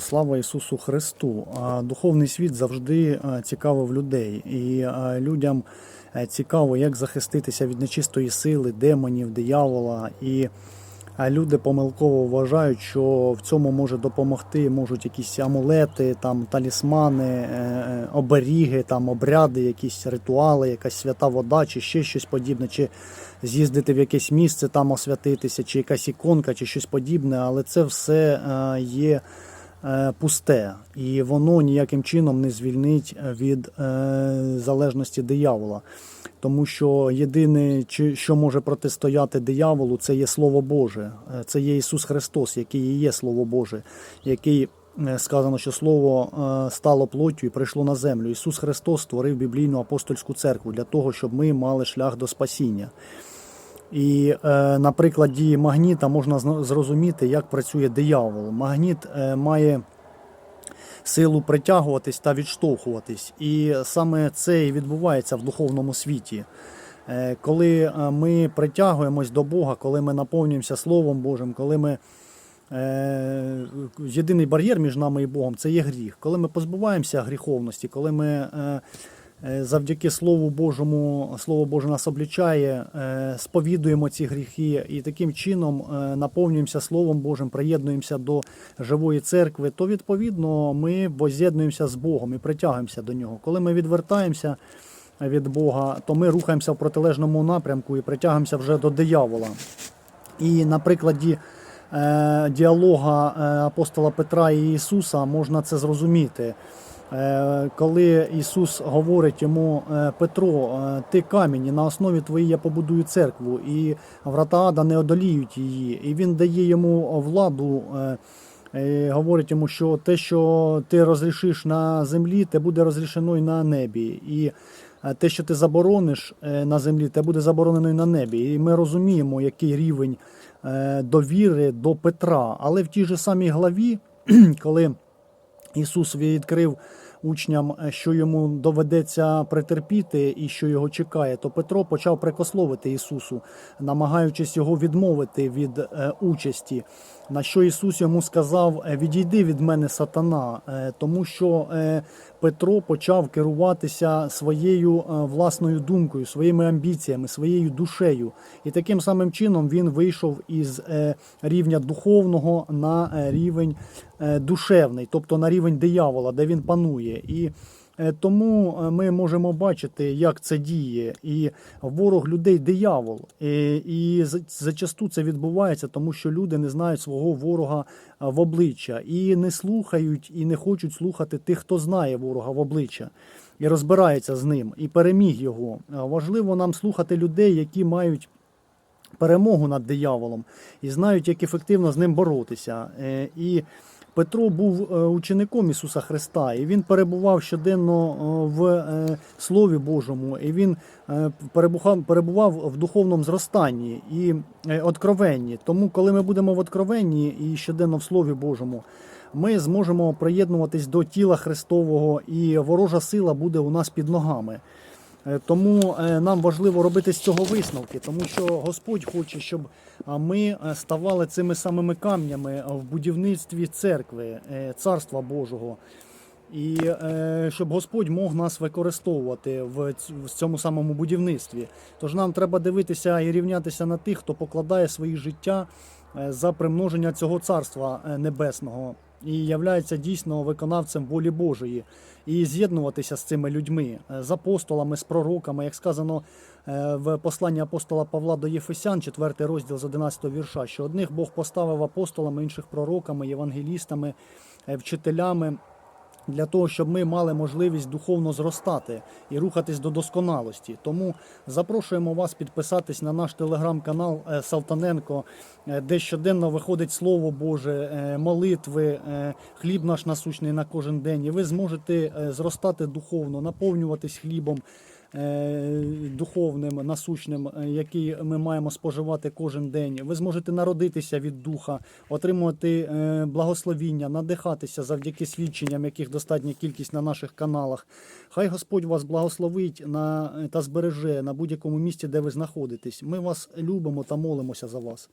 Слава Ісусу Христу! Духовний світ завжди цікавив людей, і людям е, цікаво, як захиститися від нечистої сили, демонів, диявола. І люди помилково вважають, що в цьому може допомогти, можуть якісь амулети, там талісмани, е, е, оберіги, там обряди, якісь ритуали, якась свята вода, чи ще щось подібне, чи з'їздити в якесь місце, там освятитися, чи якась іконка, чи щось подібне, але це все є пусте, і воно ніяким чином не звільнить від е, залежності диявола. Тому що єдине, що може протистояти дияволу, це є Слово Боже, Е, це є Ісус Христос, який і є Слово Боже, який е, сказано, що Слово е, стало плоттю і прийшло на землю. Ісус Христос створив біблійну апостольську церкву для того, щоб ми мали шлях до спасіння. І е, на прикладі магніта можна зрозуміти, як працює диявол. Магніт е, має силу притягуватись та відштовхуватись. І саме це і відбувається в духовному світі. Е, Коли ми притягуємось до Бога, коли ми наповнюємося Словом Божим, коли ми єдиний бар'єр між нами і Богом це є гріх. Коли ми позбуваємося гріховності, коли ми завдяки Слову Божому, Слово Боже нас облічає, е, сповідуємо ці гріхи і таким чином е, наповнюємося Словом Божим, приєднуємося до живої церкви, то відповідно ми воз'єднуємося з Богом і притягуємося до нього. Коли ми відвертаємося від Бога, то ми рухаємося в протилежному напрямку і притягуємося вже до диявола. І на прикладі е, діалога е, апостола Петра і Ісуса можна це зрозуміти. Е, коли Ісус говорить йому е, Петро, е, ти камінь, і на основі твоїй я побудую церкву, і врата ада не одоліють її. І він дає йому владу. Говорить йому, що те, що ти розрішиш на землі, те буде розрішено і на небі. І те, що ти заборониш на землі, те буде заборонено і на небі. І ми розуміємо, який рівень довіри до Петра. Але в тій же самій главі, коли Ісус відкрив учням, е, що йому доведеться претерпіти і що його чекає, то Петро почав прикословити Ісусу, намагаючись його відмовити від е, участі. На що Ісус йому сказав: «Е, Відійди від мене, сатана, тому що Петро почав керуватися своєю власною думкою, своїми амбіціями, своєю душею. І таким самим чином він вийшов із рівня духовного на рівень душевний, тобто на рівень диявола, де він панує. І е, тому е, ми можемо бачити, як це діє. І ворог людей диявол. І, і зачасту це відбувається, тому що люди не знають свого ворога е, в обличчя і не слухають, і не хочуть слухати тих, хто знає ворога в обличчя. І розбирається з ним, і переміг його. Е, Важливо нам слухати людей, які мають перемогу над дияволом і знають, як ефективно з ним боротися. Е, І Петро був е, учеником Ісуса Христа, і він перебував щоденно е, в е, Слові Божому, і він перебував, в духовному зростанні і откровенні. Тому, коли ми будемо в откровенні і щоденно в Слові Божому, ми зможемо приєднуватись до тіла Христового, і ворожа сила буде у нас під ногами. Е, Тому е, нам важливо робити з цього висновки, тому що Господь хоче, щоб ми е, ставали цими самими камнями в будівництві церкви, царства Божого. І щоб Господь мог нас використовувати в цьому самому будівництві. Тож нам треба дивитися і рівнятися на тих, хто покладає свої життя за примноження цього царства небесного і являється дійсно виконавцем волі Божої, і з'єднуватися з цими людьми, е, з апостолами, з пророками, як сказано е, в посланні апостола Павла до Єфесян, 4 розділ з 11 вірша, що одних Бог поставив апостолами, інших пророками, євангелістами, е, вчителями для того, щоб ми мали можливість духовно зростати і рухатись до досконалості. Тому запрошуємо вас підписатись на наш телеграм-канал е, Салтаненко, е, де щоденно виходить Слово Боже, е, молитви, хліб наш насущний на кожен день. І ви зможете зростати духовно, наповнюватись хлібом. Е, Духовним насущним, е, який ми маємо споживати кожен день, ви зможете народитися від духа, отримувати е, благословіння, надихатися завдяки свідченням, яких достатня кількість на наших каналах. Хай Господь вас благословить на та збереже на будь-якому місці, де ви знаходитесь. Ми вас любимо та молимося за вас.